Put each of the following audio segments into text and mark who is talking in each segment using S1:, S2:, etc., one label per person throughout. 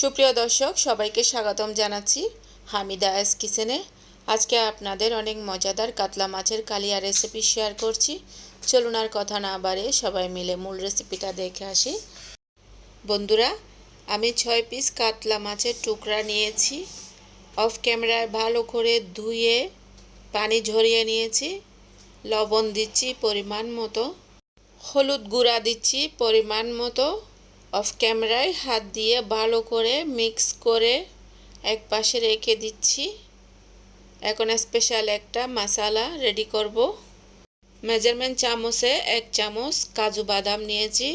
S1: সুপ্রিয় দর্শক, সবাইকে স্বাগতম জানাচ্ছি হামিদা এস কিচেনে। আজকে আপনাদের অনেক মজাদার কাতলা মাছের কালিয়া রেসিপি শেয়ার করছি। চলুন আর কথা না বাড়ে সবাই মিলে মূল রেসিপিটা দেখে আসি। বন্ধুরা, আমি ছয় পিস কাতলা মাছের টুকরা নিয়েছি। অফ ক্যামেরায় ভালো করে ধুয়ে পানি ঝরিয়ে নিয়েছি। লবণ দিচ্ছি পরিমাণ মতো। হলুদ গুঁড়া দিচ্ছি পরিমাণ মতো। অফ ক্যামেরায় হাত দিয়ে ভালো করে মিক্স করে এক পাশে রেখে দিচ্ছি। এখন স্পেশাল একটা মশালা রেডি করব। মেজারমেন্ট চামচে এক চামচ কাজু বাদাম নিয়েছি।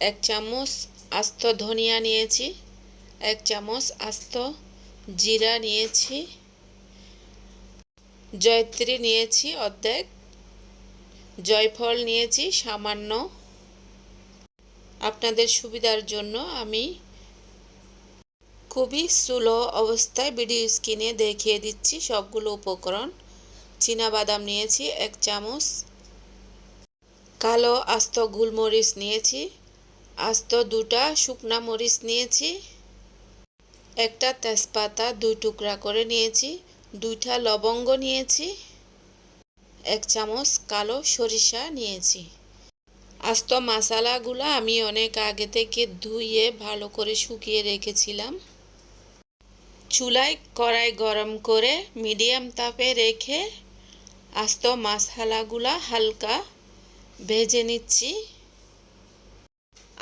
S1: এক চামচ আস্ত ধনিয়া নিয়েছি। এক চামচ আস্ত জিরা নিয়েছি। জয়ত্রী নিয়েছি অর্ধেক। জয়ফল নিয়েছি সামান্য। আপনাদের সুবিধার জন্য আমি খুবই স্লো অবস্থায় ভিডিও স্ক্রিনে দেখিয়ে দিচ্ছি সবগুলো উপকরণ। বাদাম নিয়েছি এক চামচ। কালো আস্ত গুলমরিচ নিয়েছি। আস্ত দুটা শুকনা মরিচ নিয়েছি। একটা তেজপাতা দুই টুকরা করে নিয়েছি। দুইটা লবঙ্গ নিয়েছি। এক চামচ কালো সরিষা নিয়েছি। আস্ত মশালাগুলো আমি অনেক আগে থেকে ধুয়ে ভালো করে শুকিয়ে রেখেছিলাম। চুলায় কড়াই গরম করে মিডিয়াম তাপে রেখে আস্ত মশালাগুলা হালকা ভেজে নিচ্ছি।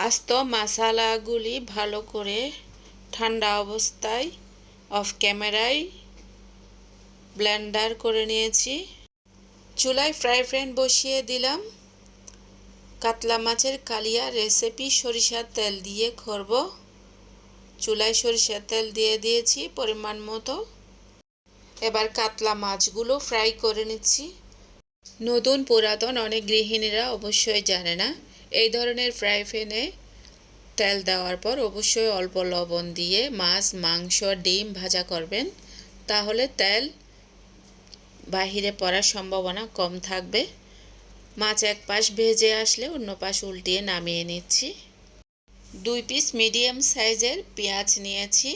S1: আস্ত মশালাগুলি ভালো করে ঠান্ডা অবস্থায় অফ ক্যামেরায় ব্লেন্ডার করে নিয়েছি। চুলায় ফ্রাই প্যান বসিয়ে দিলাম। কাতলা মাছের কালিয়া রেসিপি সরিষার তেল দিয়ে করব। চুলায় সরিষার তেল দিয়ে দিয়েছি পরিমাণ মতো। এবার কাতলা মাছগুলো ফ্রাই করে নিচ্ছি। নতুন পুরাতন অনেক গৃহিণীরা অবশ্যই জানে না, এই ধরনের ফ্রাই প্যানে তেল দেওয়ার পর অবশ্যই অল্প লবণ দিয়ে মাছ, মাংস, ডিম ভাজা করবেন। তাহলে তেল বাহিরে পড়ার সম্ভাবনা কম থাকবে। মাছ এক পাশ ভেজে আসলে অন্য পাশ উল্টিয়ে নামিয়ে নিচ্ছি। দুই পিস মিডিয়াম সাইজের পেঁয়াজ নিয়েছি।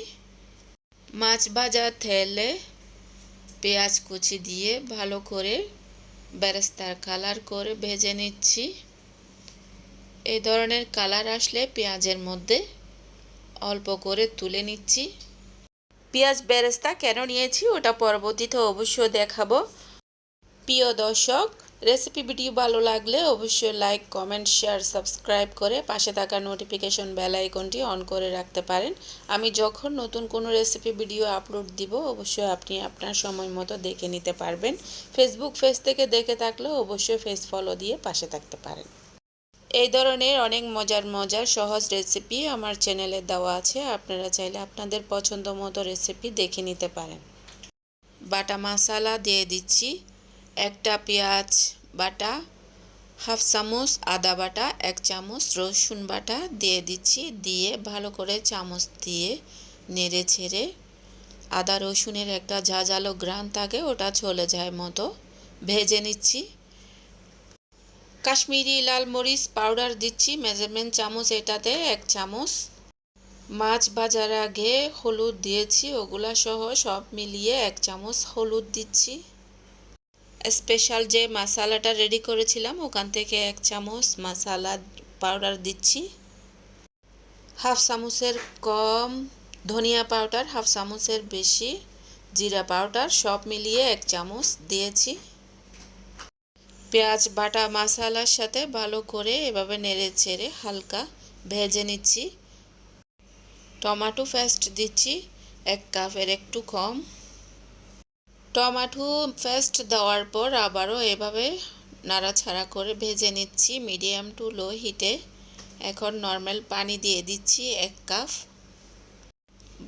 S1: মাছ ভাজা থেলে পেঁয়াজ কুচি দিয়ে ভালো করে বেরেস্তার কালার করে ভেজে নিচ্ছি। এই ধরনের কালার আসলে পেঁয়াজের মধ্যে অল্প করে তুলে নিচ্ছি। পেঁয়াজ বেরেস্তা কেন নিয়েছি ওটা পরবর্তীতে অবশ্যই দেখাবো। প্রিয় দর্শক রেসিপি ভিডিও ভালো লাগলে অবশ্যই লাইক কমেন্ট শেয়ার সাবস্ক্রাইব করে পাশে থাকা নোটিফিকেশন বেল আইকনটি অন করে রাখতে পারেন। আমি যখন নতুন কোনো রেসিপি ভিডিও আপলোড দিব, অবশ্যই আপনি আপনার সময় মতো দেখে নিতে পারবেন। ফেসবুক পেজ থেকে দেখে থাকলে অবশ্যই ফেস ফলো দিয়ে পাশে থাকতে পারেন। এই ধরনের অনেক মজার মজার, সহজ রেসিপি আমার চ্যানেলে দেওয়া আছে। আপনারা চাইলে আপনাদের পছন্দ মতো রেসিপি দেখে নিতে পারেন। বাটা মশালা দিয়ে দিচ্ছি। একটা পেঁয়াজ বাটা, হাফ চামচ আদা বাটা, এক চামচ রসুন বাটা দিয়ে দিচ্ছি, দিয়ে ভালো করে চামচ দিয়ে নেড়ে ছেড়ে আদা রসুনের একটা ঝাঁঝালো গ্রান থাকে, ওটা চলে যায় মতো। ভেজে নিচ্ছি। কাশ্মীরি লাল মরিচ পাউডার দিচ্ছি, মেজারমেন্ট চামচ এটাতে, এক চামচ। মাছ ভাজার আগে হলুদ দিয়েছি, ওগুলা সহ সব মিলিয়ে এক চামচ হলুদ দিচ্ছি। স্পেশাল যে মশালাটা রেডি করেছিলাম, ওখান থেকে এক চামচ মশালা পাউডার দিচ্ছি। হাফ চামচের কম ধনিয়া পাউডার হাফ চামচের বেশি জিরা পাউডার সব মিলিয়ে এক চামচ দিয়েছি। পেঁয়াজ বাটা মশালার সাথে ভালো করে এভাবে নেড়ে চেড়ে হালকা ভেজে নিচ্ছি। টমাটো পেস্ট দিচ্ছি, এক কাপের একটু কম। টমাটো পেস্ট দেওয়ার পর আবারও এভাবে নাড়াছাড়া করে ভেজে নিচ্ছি মিডিয়াম টু লো হিটে এখন নর্মাল পানি দিয়ে দিচ্ছি এক কাপ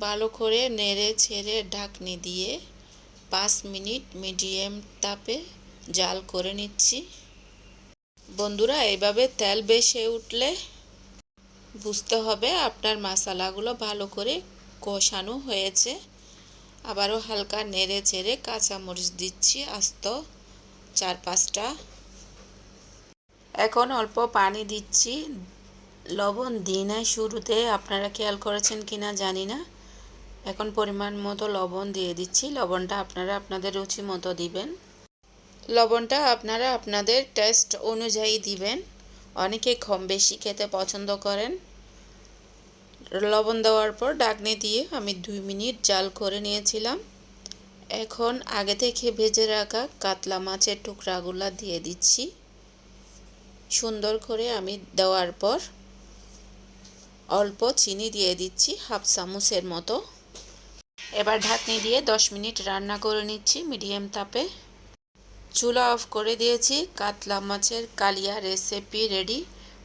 S1: ভালো করে নেড়ে ছেড়ে ঢাকনি দিয়ে পাঁচ মিনিট মিডিয়াম তাপে জাল করে নিচ্ছি। বন্ধুরা এইভাবে তেল বেশে উঠলে বুঝতে হবে আপনার মশালাগুলো ভালো করে কষানো হয়েছে। আবারও হালকা নেড়ে চেড়ে কাঁচামরিচ দিচ্ছি, আস্ত চার পাঁচটা। এখন অল্প পানি দিচ্ছি। লবণ দিই নাই শুরুতে, আপনারা খেয়াল করেছেন কিনা জানি না। এখন পরিমাণ মতো লবণ দিয়ে দিচ্ছি। লবণটা আপনারা আপনাদের রুচি মতো দিবেন। লবণটা আপনারা আপনাদের টেস্ট অনুযায়ী দিবেন। অনেকে কম বেশি খেতে পছন্দ করেন। লবণ দেওয়ার পর ডাকনি দিয়ে আমি দুই মিনিট জাল করে নিয়েছিলাম। এখন আগে থেকে ভেজে রাখা কাতলা মাছের টুকরাগুলা দিয়ে দিচ্ছি। সুন্দর করে আমি দেওয়ার পর অল্প চিনি দিয়ে দিচ্ছি হাফ চামচের মতো। এবার ঢাকনি দিয়ে দশ মিনিট রান্না করে নিচ্ছি মিডিয়াম তাপে। চুলা অফ করে দিয়েছি, কাতলা মাছের কালিয়া রেসিপি রেডি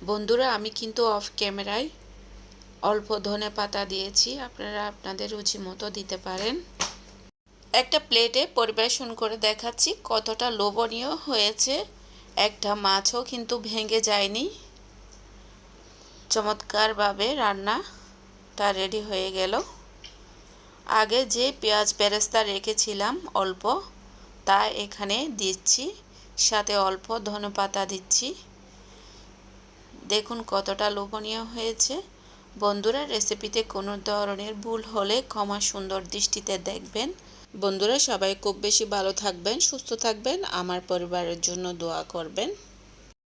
S1: বন্ধুরা, আমি কিন্তু অফ ক্যামেরায় অল্প ধনে পাতা দিয়েছি, আপনারা আপনাদের রুচি মতো দিতে পারেন। একটা প্লেটে পরিবেশন করে দেখাচ্ছি কতটা লোভনীয় হয়েছে। একটা মাছও কিন্তু ভেঙে যায়নি। চমৎকারভাবে রান্নাটা রেডি হয়ে গেল। আগে যে পেঁয়াজ বেরেস্তা রেখেছিলাম অল্প, তা এখানে দিচ্ছি, সাথে অল্প ধনেপাতা দিচ্ছি। দেখুন কতটা লোভনীয় হয়েছে। বন্ধুরা রেসিপিতে কোনো ধরনের ভুল হলে ক্ষমা সুন্দর দৃষ্টিতে দেখবেন। বন্ধুরা, সবাই খুব বেশি ভালো থাকবেন, সুস্থ থাকবেন, আমার পরিবারের জন্য দোয়া করবেন।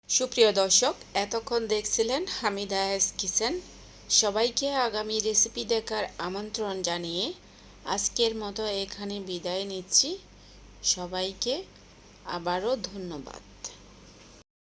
S1: সুপ্রিয় দর্শক, এতক্ষণ দেখছিলেন হামিদা এস কিচেন সবাইকে আগামী রেসিপি দেখার আমন্ত্রণ জানিয়ে আজকের মতো এখানে বিদায় নিচ্ছি। সবাইকে আবারও ধন্যবাদ।